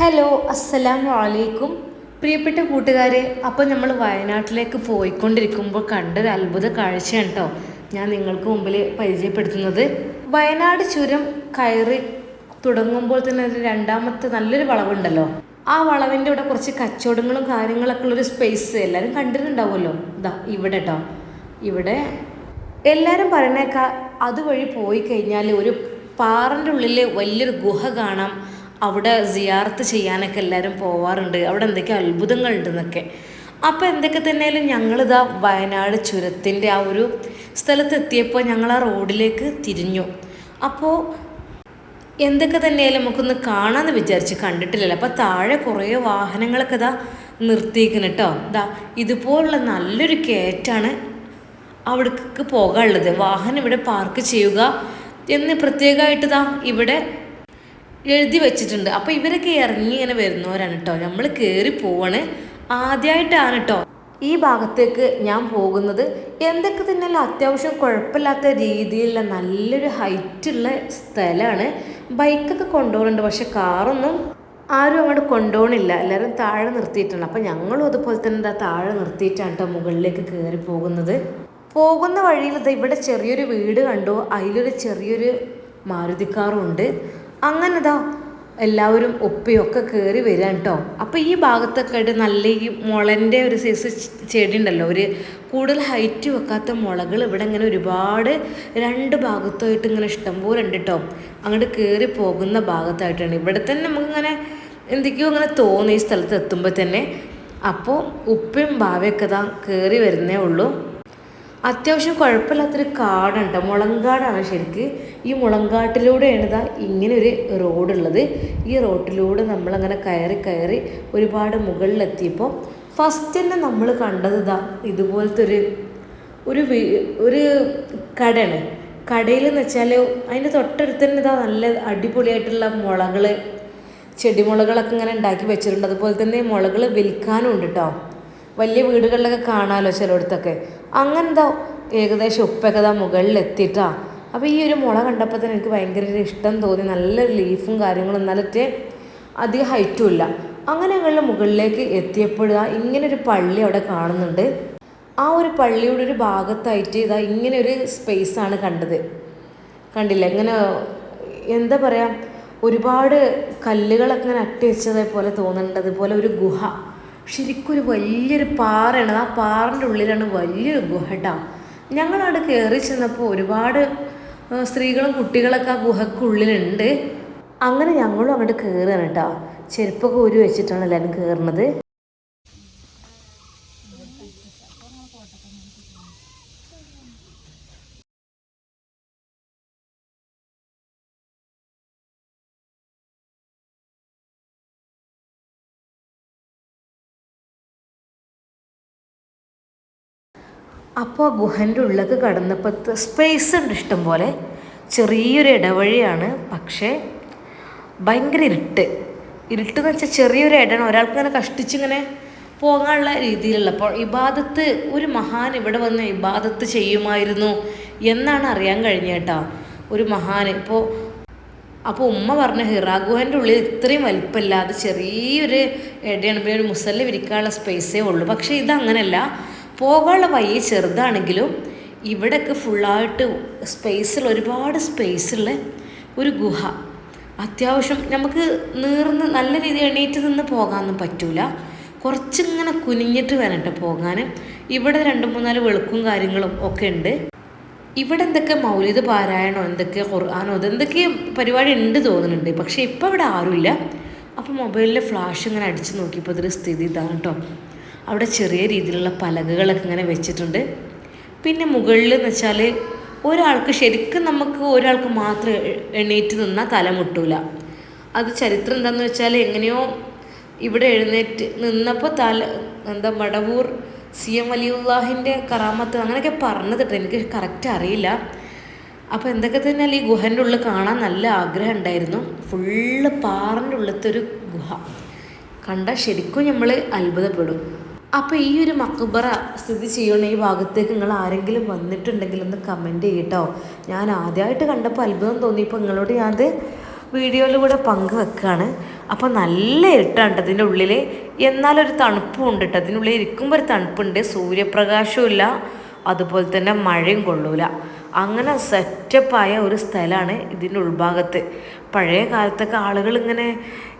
Hello അസ്സലാമു അലൈക്കും. പ്രിയപ്പെട്ട കൂട്ടുകാരെ അപ്പോൾ നമ്മൾ വയനാട്ടിലേക്ക് പോയിക്കൊണ്ടിരിക്കുമ്പോൾ കണ്ടൊരു അത്ഭുത കാഴ്ചയാണ് കേട്ടോ ഞാൻ നിങ്ങൾക്ക് മുമ്പിൽ പരിചയപ്പെടുത്തുന്നത്. വയനാട് ചുരം കയറി തുടങ്ങുമ്പോൾ തന്നെ ഒരു രണ്ടാമത്തെ നല്ലൊരു വളവുണ്ടല്ലോ. ആ വളവിന്റെ ഇവിടെ കുറച്ച് കച്ചവടങ്ങളും കാര്യങ്ങളൊക്കെ ഉള്ളൊരു സ്പേസ് എല്ലാവരും കണ്ടിട്ടുണ്ടാവുമല്ലോ. ഇതാ ഇവിടെ കേട്ടോ ഇവിടെ എല്ലാവരും പറയണേക്കാ അതുവഴി പോയി കഴിഞ്ഞാൽ ഒരു പാറന്റെ ഉള്ളിൽ വലിയൊരു ഗുഹ കാണാം. അവിടെ സിയാർത്ത് ചെയ്യാനൊക്കെ എല്ലാവരും പോവാറുണ്ട്. അവിടെ എന്തൊക്കെ അത്ഭുതങ്ങൾ ഉണ്ടെന്നൊക്കെ അപ്പോൾ എന്തൊക്കെ തന്നെയാലും ഞങ്ങളിതാ വയനാട് ചുരത്തിന്റെ ആ ഒരു സ്ഥലത്തെത്തിയപ്പോൾ ഞങ്ങൾ ആ റോഡിലേക്ക് തിരിഞ്ഞു. അപ്പോൾ എന്തൊക്കെ തന്നെയാലും നമുക്കൊന്ന് കാണാമെന്ന് വിചാരിച്ച് കണ്ടിട്ടില്ലല്ലോ. അപ്പോൾ താഴെ കുറേ വാഹനങ്ങളൊക്കെ ഇതാ നിർത്തിയിരിക്കുന്നു കേട്ടോ ഇതാ ഇതുപോലുള്ള നല്ലൊരു കയറ്റാണ് അവിടേക്ക് പോകാനുള്ളത്. വാഹനം ഇവിടെ പാർക്ക് ചെയ്യുക എന്ന് പ്രത്യേകമായിട്ട് ഇതാ ഇവിടെ എഴുതി വെച്ചിട്ടുണ്ട്. അപ്പോൾ ഇവരൊക്കെ ഇറങ്ങി ഇങ്ങനെ വരുന്നവരാണ് കേട്ടോ നമ്മൾ കയറി പോവാണ്. ആദ്യമായിട്ടാണ് കേട്ടോ ഈ ഭാഗത്തേക്ക് ഞാൻ പോകുന്നത് എന്തൊക്കെ തന്നെ അത്യാവശ്യം കുഴപ്പമില്ലാത്ത രീതിയിലുള്ള നല്ലൊരു ഹൈറ്റുള്ള സ്ഥലമാണ്. ബൈക്കൊക്കെ കൊണ്ടുപോകുന്നുണ്ട് പക്ഷെ കാറൊന്നും ആരും അങ്ങോട്ട് കൊണ്ടുപോകണില്ല എല്ലാവരും താഴെ നിർത്തിയിട്ടുണ്ട് അപ്പം ഞങ്ങളും അതുപോലെ തന്നെ എന്താ താഴെ നിർത്തിയിട്ടാണ് കേട്ടോ മുകളിലേക്ക് കയറി പോകുന്നത്. പോകുന്ന വഴിയിൽ ഇവിടെ ചെറിയൊരു വീട് കണ്ടു. അതിലൊരു ചെറിയൊരു മാരുതിക്കാറും ഉണ്ട് അങ്ങനെ ഇതാ എല്ലാവരും ഒപ്പയൊക്കെ കയറി വരാൻ കേട്ടോ അപ്പോൾ ഈ ഭാഗത്തൊക്കെ ആയിട്ട് നല്ല ഈ മുളന്റെ ഒരു സൈസ് ചെടി ഉണ്ടല്ലോ ഒരു കൂടുതൽ ഹൈറ്റ് വെക്കാത്ത മുളകൾ ഇവിടെ ഇങ്ങനെ ഒരുപാട് രണ്ട് ഭാഗത്തായിട്ട് ഇങ്ങനെ ഇഷ്ടംപോലെ ഉണ്ട് കേട്ടോ അങ്ങോട്ട് കയറി പോകുന്ന ഭാഗത്തായിട്ടാണ്. ഇവിടെ തന്നെ നമുക്കിങ്ങനെ എന്തൊക്കെയോ ഇങ്ങനെ തോന്നി ഈ സ്ഥലത്ത് എത്തുമ്പോൾ തന്നെ. അപ്പോൾ ഉപ്പയും ഭാവയൊക്കെ ഇതാ കയറി വരുന്നേ ഉള്ളൂ. അത്യാവശ്യം കുഴപ്പമില്ലാത്തൊരു കാടുണ്ട്. മുളങ്കാടാണ് ശരിക്ക്. ഈ മുളങ്കാട്ടിലൂടെയാണ് ഇതാ ഇങ്ങനെ ഒരു റോഡുള്ളത്. ഈ റോഡിലൂടെ നമ്മളങ്ങനെ കയറി കയറി ഒരുപാട് മുകളിലെത്തിയപ്പോൾ ഫസ്റ്റ് തന്നെ നമ്മൾ കണ്ടത് ഇതാ ഇതുപോലത്തെ ഒരു ഒരു ഒരു കടയാണ്. കടയിൽ എന്ന് വെച്ചാൽ അതിന്റെ തൊട്ടടുത്ത് തന്നെ ഇതാ നല്ല അടിപൊളിയായിട്ടുള്ള മുളകൾ ചെടിമുളകളൊക്കെ ഇങ്ങനെ ഉണ്ടാക്കി വെച്ചിട്ടുണ്ട്. അതുപോലെ തന്നെ മുളകൾ വിൽക്കാനും ഉണ്ട് കേട്ടോ വലിയ വീടുകളിലൊക്കെ കാണാമല്ലോ ചിലയിടത്തൊക്കെ? അങ്ങനെന്താ ഏകദേശം ഉപ്പൊക്കെ മുകളിൽ അപ്പോൾ ഈ ഒരു മുള കണ്ടപ്പോൾ തന്നെ എനിക്ക് ഭയങ്കര ഒരു ഇഷ്ടം തോന്നി. നല്ല ലീഫും കാര്യങ്ങളും. എന്നാലത്തെ അധികം ഹൈറ്റും ഇല്ല. അങ്ങനെ ഞങ്ങളുടെ മുകളിലേക്ക് എത്തിയപ്പോഴാ ഒരു പള്ളി അവിടെ കാണുന്നുണ്ട്. ആ ഒരു പള്ളിയുടെ ഒരു ഭാഗത്തായിട്ട് ഇതാ ഇങ്ങനെ ഒരു സ്പേസ് ആണ് കണ്ടത്. കണ്ടില്ല? ഇങ്ങനെ എന്താ പറയുക ഒരുപാട് കല്ലുകളൊക്കെ ഇങ്ങനെ അട്ടി വെച്ചതേ പോലെ തോന്നുന്നുണ്ട് അതുപോലെ ഒരു ഗുഹ. ശരിക്കും ഒരു വലിയൊരു പാറയാണ്. ആ പാറിന്റെ ഉള്ളിലാണ് വലിയൊരു ഗുഹ ഞങ്ങളവിടെ കയറി ചെന്നപ്പോൾ ഒരുപാട് സ്ത്രീകളും കുട്ടികളൊക്കെ ആ ഗുഹക്കുള്ളിലുണ്ട്. അങ്ങനെ ഞങ്ങളും അങ്ങോട്ട് കയറുകയാണ് കേട്ടോ. ചെരുപ്പൊക്കെ ഊരി വെച്ചിട്ടാണ് എല്ലാവരും കയറുന്നത് അപ്പോൾ ആ ഗുഹന്റെ ഉള്ളിലേക്ക് കടന്നപ്പോൾ സ്പേസ് ഉണ്ട് ഇഷ്ടം പോലെ. ചെറിയൊരു ഇടവഴിയാണ്. പക്ഷേ ഭയങ്കര ഇരുട്ട്. ഇരുട്ട് എന്ന് വെച്ചാൽ ചെറിയൊരു ഇടമാണ് ഒരാൾക്ക് ഇങ്ങനെ കഷ്ടിച്ചിങ്ങനെ പോകാനുള്ള രീതിയിലുള്ള അപ്പോൾ ഇബാദത്ത് ഒരു മഹാൻ ഇവിടെ വന്ന് ഇബാദത്ത് ചെയ്യുമായിരുന്നു എന്നാണ് അറിയാൻ കഴിഞ്ഞ കേട്ടോ. ഒരു മഹാൻ ഇപ്പോൾ അപ്പോൾ ഉമ്മ പറഞ്ഞ ഹിറാഗുഹന്റെ ഉള്ളിൽ ഇത്രയും വലിപ്പമില്ല അത് ചെറിയൊരു ഇടയാണ്. പിന്നെ ഒരു മുസല്ല വിരിക്കാനുള്ള സ്പേസേ ഉള്ളൂ. പക്ഷേ ഇതങ്ങനല്ല. പോകാനുള്ള വഴി ചെറുതാണെങ്കിലും ഇവിടെയൊക്കെ ഫുള്ളായിട്ട് സ്പേസിൽ ഒരുപാട് സ്പേസുള്ള ഒരു ഗുഹ. അത്യാവശ്യം നമുക്ക് നീർന്ന് നല്ല രീതിയിൽ എണീറ്റ് നിന്ന് പോകാനൊന്നും പറ്റൂല. കുറച്ചിങ്ങനെ കുനിഞ്ഞിട്ട് വേണം പോകാൻ ഇവിടെ രണ്ട് മൂന്നാൽ വെളുക്കും കാര്യങ്ങളും ഒക്കെ ഉണ്ട്. ഇവിടെ എന്തൊക്കെ മൗലിക പാരായണോ എന്തൊക്കെ ഖുർആാനോ എന്തൊക്കെ പരിപാടി ഉണ്ട് തോന്നുന്നുണ്ട്. പക്ഷേ ഇപ്പോൾ ഇവിടെ ആരുമില്ല. അപ്പോൾ മൊബൈലിൽ ഫ്ലാഷ് ഇങ്ങനെ അടിച്ച് നോക്കിയപ്പോൾ ഇതൊരു സ്ഥിതി ഇതാണ് കേട്ടോ അവിടെ ചെറിയ രീതിയിലുള്ള പലകകളൊക്കെ ഇങ്ങനെ വെച്ചിട്ടുണ്ട്. പിന്നെ മുകളിൽ എന്ന് വെച്ചാൽ ഒരാൾക്ക് ശരിക്കും നമുക്ക് ഒരാൾക്ക് മാത്രം എണീറ്റ് നിന്നാൽ തല മുട്ടൂല. അത് ചരിത്രം എന്താണെന്ന് വെച്ചാൽ എങ്ങനെയോ ഇവിടെ എഴുന്നേറ്റ് നിന്നപ്പോൾ തല എന്താ മടവൂർ സി എം വലിയുള്ളാഹിന്റെ കറാമത്ത് അങ്ങനെയൊക്കെ പറഞ്ഞതിട്ട് എനിക്ക് കറക്റ്റ് അറിയില്ല. അപ്പോൾ എന്തൊക്കെ തന്നെ ഈ ഗുഹന്റെ ഉള്ളിൽ കാണാൻ നല്ല ആഗ്രഹം ഉണ്ടായിരുന്നു. ഫുള്ള് പാറിന്റെ ഉള്ളിലത്തെ ഒരു ഗുഹ. കണ്ടാൽ ശരിക്കും നമ്മൾ അത്ഭുതപ്പെടും. അപ്പോൾ ഈ ഒരു മക്ബറ സ്ഥിതി ചെയ്യുന്ന ഈ ഭാഗത്തേക്ക് നിങ്ങൾ ആരെങ്കിലും വന്നിട്ടുണ്ടെങ്കിൽ ഒന്ന് കമന്റ് ചെയ്യട്ടോ. ഞാൻ ആദ്യമായിട്ട് കണ്ടപ്പോൾ അത്ഭുതം തോന്നിയപ്പോൾ നിങ്ങളോട് ഞാനത് വീഡിയോയിലൂടെ പങ്കുവെക്കുകയാണ് അപ്പോൾ നല്ല ഇരുട്ടാണ് അതിന്റെ ഉള്ളിൽ എന്നാലൊരു തണുപ്പും ഉണ്ട് കേട്ടോ അതിന്റെ ഉള്ളിൽ ഇരിക്കുമ്പോൾ ഒരു തണുപ്പുണ്ട്. സൂര്യപ്രകാശവും ഇല്ല. അതുപോലെ തന്നെ മഴയും കൊള്ളൂല. അങ്ങനെ സെറ്റപ്പായ ഒരു സ്ഥലമാണ് ഇതിന്റെ ഉൾഭാഗത്ത്. പഴയ കാലത്തൊക്കെ ആളുകൾ ഇങ്ങനെ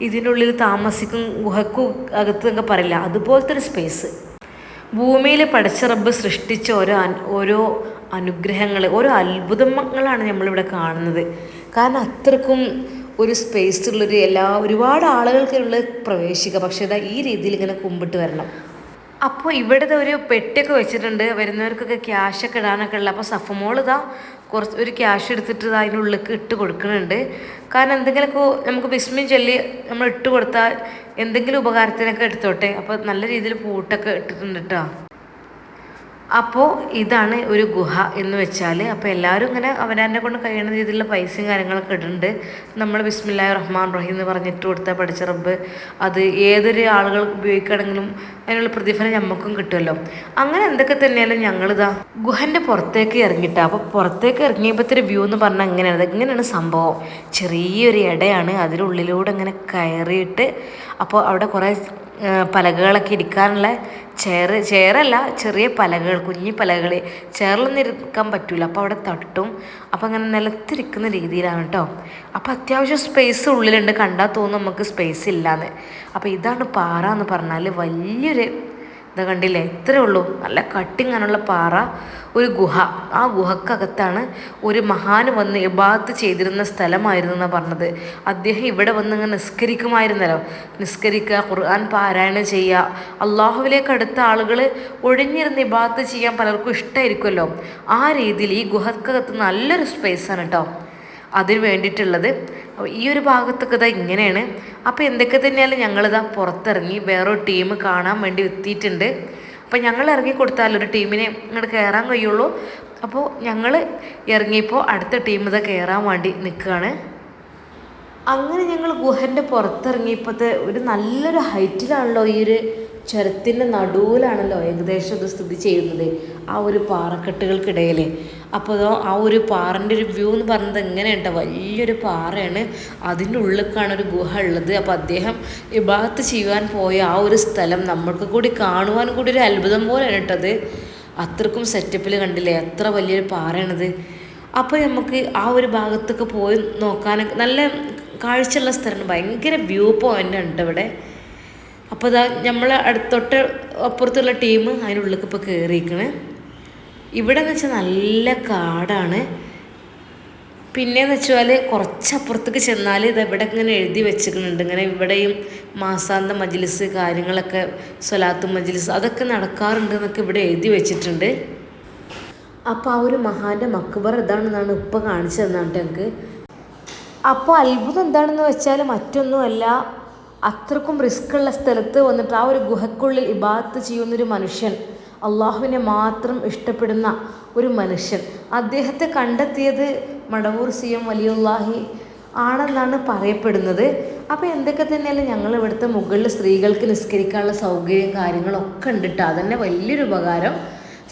ഇതിനുള്ളിൽ താമസിക്കും ഗുഹക്കും അകത്തൊക്കെ പറയില്ല. അതുപോലത്തെ ഒരു സ്പേസ് ഭൂമിയിൽ പടച്ച റബ്ബ് സൃഷ്ടിച്ച ഓരോ ഓരോ അനുഗ്രഹങ്ങൾ ഓരോ അത്ഭുതങ്ങളാണ് നമ്മളിവിടെ കാണുന്നത്. കാരണം അത്രക്കും ഒരു സ്പേസ് ഉള്ളൊരു എല്ലാ ഒരുപാട് ആളുകൾക്കുള്ള പ്രവേശിക്കുക. പക്ഷേ ഇതാ ഈ രീതിയിൽ ഇങ്ങനെ കുമ്പിട്ട് വരണം. അപ്പോൾ ഇവിടുത്തെ ഒരു പെട്ടിയൊക്കെ വെച്ചിട്ടുണ്ട്. വരുന്നവർക്കൊക്കെ ക്യാഷൊക്കെ ഇടാനൊക്കെ ഉള്ള. അപ്പോൾ സഫമോൾ ഇതാ കുറച്ച് ഒരു ക്യാഷ് എടുത്തിട്ട് അതിനുള്ളിലേക്ക് ഇട്ട് കൊടുക്കുന്നുണ്ട് കാരണം എന്തെങ്കിലുമൊക്കെ നമുക്ക് വിസ്മയം ചൊല്ലി നമ്മൾ ഇട്ട് കൊടുത്താൽ എന്തെങ്കിലും ഉപകാരത്തിനൊക്കെ എടുത്തോട്ടെ? അപ്പോൾ നല്ല രീതിയിൽ പൂട്ടൊക്കെ ഇട്ടിട്ടുണ്ട് കേട്ടോ അപ്പോൾ ഇതാണ് ഒരു ഗുഹ എന്ന് വെച്ചാൽ അപ്പോൾ എല്ലാവരും ഇങ്ങനെ അവനെ കൊണ്ട് കഴിയുന്ന രീതിയിലുള്ള പൈസയും കാര്യങ്ങളൊക്കെ ഇടുന്നുണ്ട്. നമ്മൾ ബിസ്മില്ലാഹി റഹ്മാൻ റഹീം എന്ന് പറഞ്ഞിട്ട് കൊടുത്താൽ പഠിച്ച റബ്ബ്. അത് ഏതൊരു ആളുകൾ ഉപയോഗിക്കുകയാണെങ്കിലും അതിനുള്ള പ്രതിഫലം നമുക്കും കിട്ടുമല്ലോ. അങ്ങനെ എന്തൊക്കെ തന്നെയാലും ഞങ്ങളിതാ ഗുഹന്റെ പുറത്തേക്ക് ഇറങ്ങിയിട്ടാ അപ്പോൾ പുറത്തേക്ക് ഇറങ്ങിയപ്പോഴത്തെ വ്യൂ എന്ന് പറഞ്ഞാൽ എങ്ങനെയാണ് ഇങ്ങനെയാണ് സംഭവം. ചെറിയൊരു ഇടയാണ്. അതിനുള്ളിലൂടെ ഇങ്ങനെ കയറിയിട്ട് അപ്പോൾ അവിടെ കുറേ പലകകളൊക്കെ ഇരിക്കാനുള്ള ചെയർ ചെയറല്ല ചെറിയ പലകകൾ കുഞ്ഞി പലകൾ. ചെയറിലൊന്നും ഇരിക്കാൻ പറ്റില്ല അപ്പോൾ അവിടെ തട്ടും. അപ്പോൾ അങ്ങനെ നിലത്തിരിക്കുന്ന രീതിയിലാണ് കേട്ടോ അപ്പോൾ അത്യാവശ്യം സ്പേസ് ഉള്ളിലുണ്ട്. കണ്ടാൽ തോന്നും നമുക്ക് സ്പേസ് ഇല്ലാന്ന്. അപ്പോൾ ഇതാണ് പാറ എന്ന് പറഞ്ഞാൽ വലിയൊരു ഇത് കണ്ടില്ലേ? ഇത്രയേ ഉള്ളൂ. നല്ല കട്ടിങ്ങാനുള്ള പാറ. ഒരു ഗുഹ. ആ ഗുഹക്കകത്താണ് ഒരു മഹാന് വന്ന് ഇബാത്ത് ചെയ്തിരുന്ന സ്ഥലമായിരുന്നു എന്നാണ് പറഞ്ഞത്. അദ്ദേഹം ഇവിടെ വന്ന് ഇങ്ങനെ നിസ്കരിക്കുമായിരുന്നല്ലോ. നിസ്കരിക്കുക ഖുർആൻ പാരായണം ചെയ്യുക. അള്ളാഹുവിലേക്ക് അടുത്ത ആളുകൾ ഒഴിഞ്ഞിരുന്ന് ഇബാത്ത് ചെയ്യാൻ പലർക്കും ഇഷ്ടമായിരിക്കുമല്ലോ ആ രീതിയിൽ ഈ ഗുഹക്കകത്ത് നല്ലൊരു സ്പേസാണ് കേട്ടോ അതിന് വേണ്ടിയിട്ടുള്ളത് ഈ ഒരു ഭാഗത്തൊക്കെ ഇതാ ഇങ്ങനെയാണ്. അപ്പോൾ എന്തൊക്കെ തന്നെയാലും ഞങ്ങളിതാ പുറത്തിറങ്ങി വേറൊരു ടീം കാണാൻ വേണ്ടി എത്തിയിട്ടുണ്ട്. അപ്പോൾ ഞങ്ങൾ ഇറങ്ങി കൊടുത്താൽ ഒരു ടീമിനെ ഇങ്ങോട്ട് കയറാൻ കഴിയുള്ളൂ. അപ്പോൾ ഞങ്ങൾ ഇറങ്ങിയപ്പോൾ അടുത്ത ടീം ഇത് കയറാൻ വേണ്ടി നിൽക്കുകയാണ് അങ്ങനെ ഞങ്ങൾ ഗുഹന്റെ പുറത്തിറങ്ങിയപ്പോഴത്തെ ഒരു നല്ലൊരു ഹൈറ്റിലാണല്ലോ ഈ ഒരു ചുരത്തിന്റെ നടുവിലാണല്ലോ ഏകദേശം ഇത് സ്ഥിതി ചെയ്യുന്നത്. ആ ഒരു പാറക്കെട്ടുകൾക്കിടയിൽ അപ്പോൾ ആ ഒരു പാറന്റെ ഒരു വ്യൂ എന്ന് പറയുന്നത് എങ്ങനെയുണ്ട്? വലിയൊരു പാറയാണ്. അതിന്റെ ഉള്ളിലേക്കാണ് ഒരു ഗുഹ ഉള്ളത്. അപ്പോൾ അദ്ദേഹം ഇബാത്ത് ചെയ്യുവാൻ പോയ ആ ഒരു സ്ഥലം നമ്മൾക്ക് കൂടി കാണുവാനും കൂടി ഒരു അത്ഭുതം പോലെയാണ് കേട്ടത് അത്രക്കും സെറ്റപ്പിൽ കണ്ടില്ലേ? എത്ര വലിയൊരു പാറയാണിത്. അപ്പോൾ നമുക്ക് ആ ഒരു ഭാഗത്തൊക്കെ പോയി നോക്കാനൊക്കെ നല്ല കാഴ്ചയുള്ള സ്ഥലമാണ്. ഭയങ്കര വ്യൂ പോയിന്റ് ഉണ്ട് ഇവിടെ. അപ്പോൾ ഇതാ നമ്മൾ അടുത്തൊട്ട് അപ്പുറത്തുള്ള ടീം അതിനുള്ളിലേക്ക് ഇപ്പോൾ കയറിയിരിക്കണേ ഇവിടെ എന്ന് വെച്ചാൽ നല്ല കാടാണ്. പിന്നെയെന്ന് വെച്ചാൽ കുറച്ചപ്പുറത്തേക്ക് ചെന്നാൽ ഇത് ഇവിടെ ഇങ്ങനെ എഴുതി വെച്ചിട്ടുണ്ട് ഇങ്ങനെ ഇവിടെയും മാസാന്ത മജ്ലിസ് കാര്യങ്ങളൊക്കെ സ്വലാത്ത് മജ്ലിസ് അതൊക്കെ നടക്കാറുണ്ട് എന്നൊക്കെ ഇവിടെ എഴുതി വെച്ചിട്ടുണ്ട്. അപ്പോൾ ആ ഒരു മഹാന്റെ മക്ബർ ഇതാണെന്നാണ് ഉപ്പ കാണിച്ചു തന്നാട്ടെ ഞങ്ങൾക്ക് അപ്പോൾ അത്ഭുതം എന്താണെന്ന് വെച്ചാൽ മറ്റൊന്നുമല്ല അത്രക്കും റിസ്ക് ഉള്ള സ്ഥലത്ത് വന്നിട്ട് ആ ഒരു ഗുഹക്കുള്ളിൽ ഇബാത്ത് ചെയ്യുന്നൊരു മനുഷ്യൻ അള്ളാഹുവിനെ മാത്രം ഇഷ്ടപ്പെടുന്ന ഒരു മനുഷ്യൻ. അദ്ദേഹത്തെ കണ്ടെത്തിയത് മടവൂർ സി എം വലിയുല്ലാഹി ആണെന്നാണ് പറയപ്പെടുന്നത്. അപ്പോൾ എന്തൊക്കെ തന്നെയല്ലേ ഞങ്ങൾ ഇവിടുത്തെ മുകളിൽ സ്ത്രീകൾക്ക് നിസ്കരിക്കാനുള്ള സൗകര്യം കാര്യങ്ങളൊക്കെ ഉണ്ട് കേട്ടോ അതന്നെ വലിയൊരു ഉപകാരം.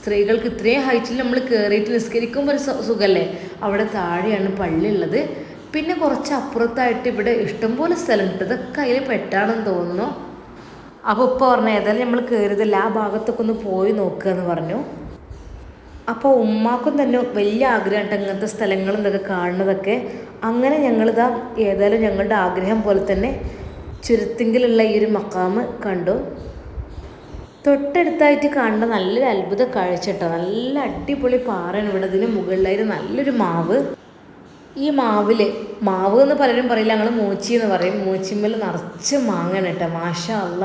സ്ത്രീകൾക്ക് ഇത്രയും ഹൈറ്റിൽ നമ്മൾ കയറിയിട്ട് നിസ്കരിക്കുമ്പോൾ ഒരു സുഖമല്ലേ അവിടെ താഴെയാണ് പള്ളി ഉള്ളത് പിന്നെ കുറച്ച് അപ്പുറത്തായിട്ട് ഇവിടെ ഇഷ്ടംപോലെ സ്ഥലമുണ്ട്. ഇതൊക്കെ അതിൽ പെട്ടാണെന്ന് തോന്നുന്നു. അപ്പോൾ ഉപ്പ പറഞ്ഞ ഏതായാലും നമ്മൾ കയറിയതല്ല ആ ഭാഗത്തൊക്കെ ഒന്ന് പോയി നോക്കുക എന്ന് പറഞ്ഞു. അപ്പോൾ ഉമ്മാക്കും തന്നെ വലിയ ആഗ്രഹമുണ്ട് അങ്ങനത്തെ സ്ഥലങ്ങളും ഇതൊക്കെ കാണുന്നതൊക്കെ. അങ്ങനെ ഞങ്ങളിതാ ഏതായാലും ഞങ്ങളുടെ ആഗ്രഹം പോലെ തന്നെ ചുരുത്തിങ്കിലുള്ള ഈ ഒരു മക്കാമ് കണ്ടു. തൊട്ടടുത്തായിട്ട് കാണുന്ന നല്ലൊരു അത്ഭുത കാഴ്ച കേട്ടോ. നല്ല അടിപൊളി പാറയാണ് ഇവിടെ. ഇതിന് മുകളിലായിട്ട് നല്ലൊരു മാവ്. ഈ മാവിൽ മാവ് എന്ന് പലരും പറയില്ല ഞങ്ങൾ മൂച്ചി എന്ന് പറയും. മൂച്ചിമ്മൽ നിറച്ച് മാങ്ങയാണ് കേട്ടോ. മാഷ അല്ല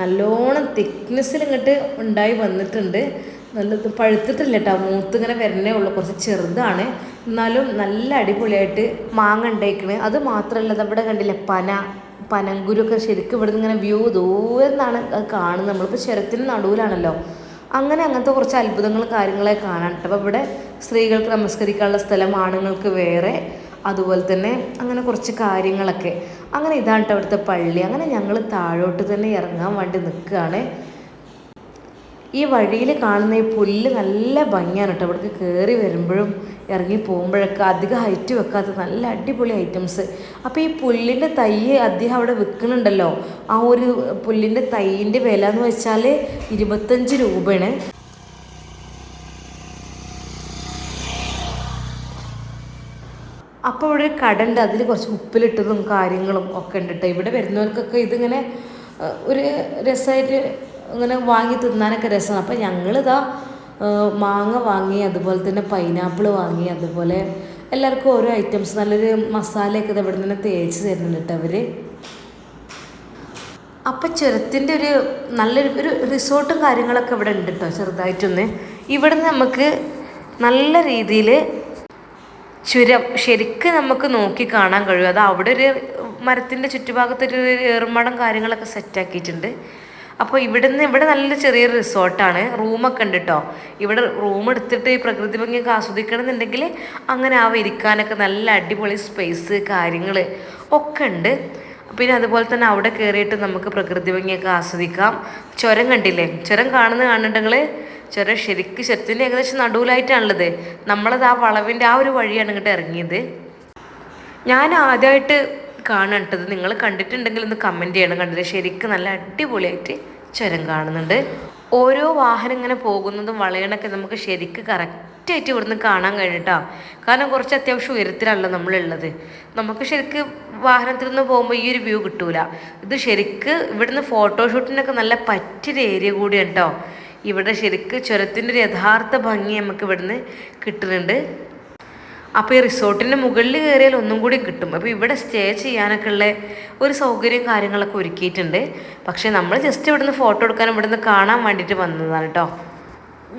നല്ലോണം തിക്നെസ്സിൽ ഇങ്ങോട്ട് ഉണ്ടായി വന്നിട്ടുണ്ട്. നല്ല പഴുത്തിട്ടില്ല കേട്ടോ. മൂത്ത് ഇങ്ങനെ വരണേ ഉള്ളൂ. കുറച്ച് ചെറുതാണ്. എന്നാലും നല്ല അടിപൊളിയായിട്ട് മാങ്ങ ഉണ്ടായിക്കണ്. അത് മാത്രമല്ല നമ്മുടെ കണ്ടില്ലേ പന പനങ്കുരൊക്കെ ശരിക്കും ഇവിടെ ഇങ്ങനെ വ്യൂ ദൂരെ നിന്നാണ് അത് കാണുന്നത്. നമ്മളിപ്പോൾ ചുരത്തിന് നടുവിലാണല്ലോ. അങ്ങനെ അങ്ങനത്തെ കുറച്ച് അത്ഭുതങ്ങൾ കാര്യങ്ങളെ കാണാൻ. അപ്പോൾ ഇവിടെ സ്ത്രീകൾക്ക് നമസ്കരിക്കാനുള്ള സ്ഥലം ആണുങ്ങൾക്ക് വേറെ അതുപോലെ തന്നെ അങ്ങനെ കുറച്ച് കാര്യങ്ങളൊക്കെ. അങ്ങനെ ഇതാണ് കേട്ടോ അവിടുത്തെ പള്ളി. അങ്ങനെ ഞങ്ങൾ താഴോട്ട് തന്നെ ഇറങ്ങാൻ വേണ്ടി നിൽക്കുകയാണ് ഈ വഴിയിൽ കാണുന്ന ഈ പുല്ല് നല്ല ഭംഗിയാണ് കേട്ടോ. ഇവിടേക്ക് കയറി വരുമ്പോഴും ഇറങ്ങി പോകുമ്പോഴൊക്കെ അധികം ഹൈറ്റ് വെക്കാത്ത നല്ല അടിപൊളി ഐറ്റംസ് അപ്പോൾ ഈ പുല്ലിന്റെ തൈ അദ്ദേഹം അവിടെ വിൽക്കുന്നുണ്ടല്ലോ. ആ ഒരു പുല്ലിന്റെ തൈന്റെ വില എന്ന് വെച്ചാൽ ഇരുപത്തഞ്ച് രൂപയാണ്. അപ്പോൾ ഇവിടെ കടണ്ട് അതിൽ കുറച്ച് ഉപ്പിലിട്ടതും കാര്യങ്ങളും ഒക്കെ ഉണ്ട് കേട്ടോ. ഇവിടെ വരുന്നവർക്കൊക്കെ ഇതിങ്ങനെ ഒരു രസമായിട്ട് ഇങ്ങനെ വാങ്ങി തിന്നാനൊക്കെ രസമാണ് അപ്പം ഞങ്ങളിതാ മാങ്ങ വാങ്ങി അതുപോലെ തന്നെ പൈനാപ്പിൾ വാങ്ങി അതുപോലെ എല്ലാവർക്കും ഓരോ ഐറ്റംസ് നല്ലൊരു മസാലയൊക്കെ ഇത് ഇവിടെ തന്നെ തേച്ച് തരുന്നുണ്ട് അവർ അപ്പം ചുരത്തിന്റെ ഒരു നല്ലൊരു ഒരു റിസോർട്ടും കാര്യങ്ങളൊക്കെ ഇവിടെ ഉണ്ട് കേട്ടോ ചെറുതായിട്ടൊന്ന്. ഇവിടുന്ന് നമുക്ക് നല്ല രീതിയിൽ ചുരം ശരിക്കും നമുക്ക് നോക്കി കാണാൻ കഴിയും. അത് അവിടെ ഒരു മരത്തിന്റെ ചുറ്റുഭാഗത്തൊരു ഏർമടം കാര്യങ്ങളൊക്കെ സെറ്റാക്കിയിട്ടുണ്ട് അപ്പോൾ ഇവിടുന്ന് ഇവിടെ നല്ല ചെറിയൊരു റിസോർട്ടാണ്. റൂമൊക്കെ ഉണ്ട് കേട്ടോ ഇവിടെ റൂം എടുത്തിട്ട് ഈ പ്രകൃതി ഭംഗിയൊക്കെ ആസ്വദിക്കണം എന്നുണ്ടെങ്കിൽ അങ്ങനെ ആവും ഇരിക്കാനൊക്കെ നല്ല അടിപൊളി സ്പേസ് കാര്യങ്ങൾ ഒക്കെ ഉണ്ട്. പിന്നെ അതുപോലെ തന്നെ അവിടെ കയറിയിട്ട് നമുക്ക് പ്രകൃതി ഭംഗിയൊക്കെ ആസ്വദിക്കാം. ചുരം കണ്ടില്ലേ? ചുരം കാണുന്ന കാണുന്നുണ്ടെങ്കിൽ ചുരം ശരിക്ക് ചുരത്തിന്റെ ഏകദേശം നടുവിലായിട്ടാണുള്ളത്. നമ്മളത് ആ വളവിന്റെ ആ ഒരു വഴിയാണ് ഇങ്ങോട്ട് ഇറങ്ങിയത്. ഞാൻ ആദ്യമായിട്ട് കാണണ്ടത് നിങ്ങൾ കണ്ടിട്ടുണ്ടെങ്കിൽ ഒന്ന് കമന്റ് ചെയ്യണം കണ്ടില്ല? ശരിക്കും നല്ല അടിപൊളിയായിട്ട് ചുരം കാണുന്നുണ്ട്. ഓരോ വാഹനം ഇങ്ങനെ പോകുന്നതും വളയണൊക്കെ നമുക്ക് ശരിക്ക് കറക്റ്റായിട്ട് ഇവിടുന്ന് കാണാൻ കഴിഞ്ഞിട്ടാ കാരണം കുറച്ച് അത്യാവശ്യം ഉയരത്തിലല്ല നമ്മളുള്ളത്. നമുക്ക് ശരിക്ക് വാഹനത്തിൽ നിന്ന് പോകുമ്പോൾ ഈ ഒരു വ്യൂ കിട്ടൂല. ഇത് ശരിക്ക് ഇവിടുന്ന് ഫോട്ടോഷൂട്ടിനൊക്കെ നല്ല പറ്റിയൊരു ഏരിയ കൂടിയാണ് കേട്ടോ ഇവിടെ ശരിക്ക് ചുരത്തിന്റെ ഒരു യഥാർത്ഥ ഭംഗി നമുക്ക് ഇവിടുന്ന് കിട്ടുന്നുണ്ട്. അപ്പോൾ ഈ റിസോർട്ടിന്റെ മുകളിൽ കയറിയാൽ ഒന്നും കൂടി കിട്ടും. അപ്പോൾ ഇവിടെ സ്റ്റേ ചെയ്യാനൊക്കെ ഉള്ള ഒരു സൗകര്യം കാര്യങ്ങളൊക്കെ ഒരുക്കിയിട്ടുണ്ട്. പക്ഷേ നമ്മൾ ജസ്റ്റ് ഇവിടുന്ന് ഫോട്ടോ എടുക്കാനും ഇവിടുന്ന് കാണാൻ വേണ്ടിയിട്ട് വന്നതാണ് കേട്ടോ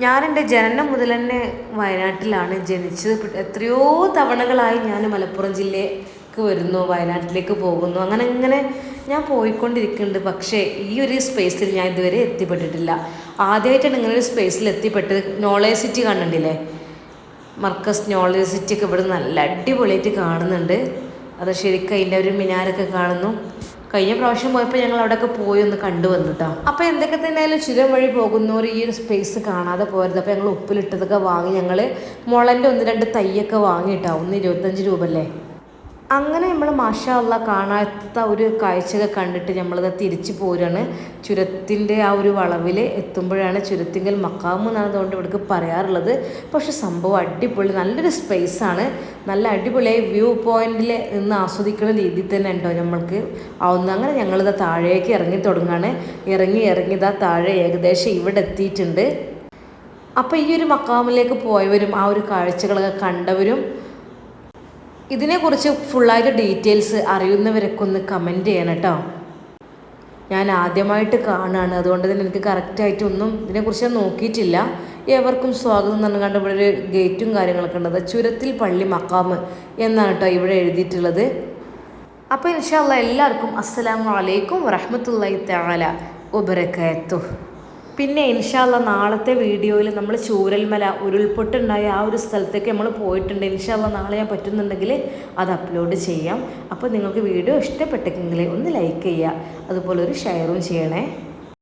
ഞാൻ എന്റെ ജനനം മുതൽ തന്നെ വയനാട്ടിലാണ് ജനിച്ചത്. എത്രയോ തവണകളായി ഞാൻ മലപ്പുറം ജില്ലയ്ക്ക് വരുന്നു വയനാട്ടിലേക്ക് പോകുന്നു. അങ്ങനെ അങ്ങനെ ഞാൻ പോയിക്കൊണ്ടിരിക്കുന്നുണ്ട്. പക്ഷേ ഈ ഒരു സ്പേസിൽ ഞാൻ ഇതുവരെ എത്തിപ്പെട്ടിട്ടില്ല. ആദ്യമായിട്ടാണ് ഇങ്ങനെ ഒരു സ്പേസിൽ എത്തിപ്പെട്ടത്. നോളേജ് സിറ്റി കണ്ടിട്ടില്ലേ? മർക്കസ് നോളജ് സിറ്റി ഒക്കെ ഇവിടെ നല്ല അടിപൊളിയായിട്ട് കാണുന്നുണ്ട്. അത് ശരിക്കും അതിന്റെ ഒരു മിനാരൊക്കെ കാണുന്നു. കഴിഞ്ഞ പ്രാവശ്യം പോയപ്പോൾ ഞങ്ങൾ അവിടെയൊക്കെ പോയി ഒന്ന് കണ്ടു വന്നു കേട്ടോ അപ്പോൾ എന്തൊക്കെ തന്നെയായാലും ചുരം വഴി പോകുന്നവർ ഈ ഒരു സ്പേസ് കാണാതെ പോരുത്. അപ്പോൾ ഞങ്ങൾ ഉപ്പിലിട്ടതൊക്കെ വാങ്ങി ഞങ്ങൾ മുളന്റെ ഒന്ന് രണ്ട് തൈയൊക്കെ വാങ്ങിയിട്ടോ. ഒന്ന് ഇരുപത്തഞ്ച് രൂപ അല്ലേ? അങ്ങനെ നമ്മൾ മാഷാള്ള കാണാത്ത ഒരു കാഴ്ചയൊക്കെ കണ്ടിട്ട് നമ്മളത് തിരിച്ചു പോരാണ്. ചുരത്തിന്റെ ആ ഒരു വളവിൽ എത്തുമ്പോഴാണ് ചുരത്തിങ്കൽ മക്കാമ് എന്നാണ് അതുകൊണ്ട് ഇവിടേക്ക് പറയാറുള്ളത്. പക്ഷെ സംഭവം അടിപൊളി നല്ലൊരു സ്പേസാണ് നല്ല അടിപൊളിയായി വ്യൂ പോയിന്റിൽ നിന്ന് ആസ്വദിക്കുന്ന രീതിയിൽ തന്നെ ഉണ്ടോ നമ്മൾക്ക്? ആവുന്ന. അങ്ങനെ ഞങ്ങളിത് താഴേക്ക് ഇറങ്ങി തുടങ്ങാണ്. ഇറങ്ങി ഇറങ്ങി ഇതാ താഴെ ഏകദേശം ഇവിടെ എത്തിയിട്ടുണ്ട്. അപ്പോൾ ഈ ഒരു മക്കാമിലേക്ക് പോയവരും ആ ഒരു കാഴ്ചകളൊക്കെ കണ്ടവരും ഇതിനെക്കുറിച്ച് ഫുള്ളായിട്ട് ഡീറ്റെയിൽസ് അറിയുന്നവരൊക്കെ ഒന്ന് കമന്റ് ചെയ്യണം കേട്ടോ. ഞാൻ ആദ്യമായിട്ട് കാണുകയാണ്. അതുകൊണ്ട് തന്നെ എനിക്ക് കറക്റ്റായിട്ടൊന്നും ഇതിനെക്കുറിച്ച് ഞാൻ നോക്കിയിട്ടില്ല. ഏവർക്കും സ്വാഗതം എന്ന് കണ്ട് ഇവിടെ ഒരു ഗേറ്റും കാര്യങ്ങളൊക്കെ ഉണ്ടത് ചുരത്തിൽ പള്ളി മക്കാമ് എന്നാണ് കേട്ടോ ഇവിടെ എഴുതിയിട്ടുള്ളത്. അപ്പോൾ ഇൻഷാല്ല എല്ലാവർക്കും അസ്സലാമലൈക്കും വറഹമത്തല്ലാ തആല വബറകാതുഹു. പിന്നെ ഇൻഷാല്ല നാളത്തെ വീഡിയോയിൽ നമ്മൾ ചൂരൽമല ഉരുൾപൊട്ടുണ്ടായ ആ ഒരു സ്ഥലത്തേക്ക് നമ്മൾ പോയിട്ടുണ്ട്. ഇൻഷാല്ല നാളെ ഞാൻ പറ്റുന്നുണ്ടെങ്കിൽ അത് അപ്ലോഡ് ചെയ്യാം. അപ്പോൾ നിങ്ങൾക്ക് വീഡിയോ ഇഷ്ടപ്പെട്ടെങ്കിൽ ഒന്ന് ലൈക്ക് ചെയ്യുക. അതുപോലെ ഒരു ഷെയറും ചെയ്യണേ.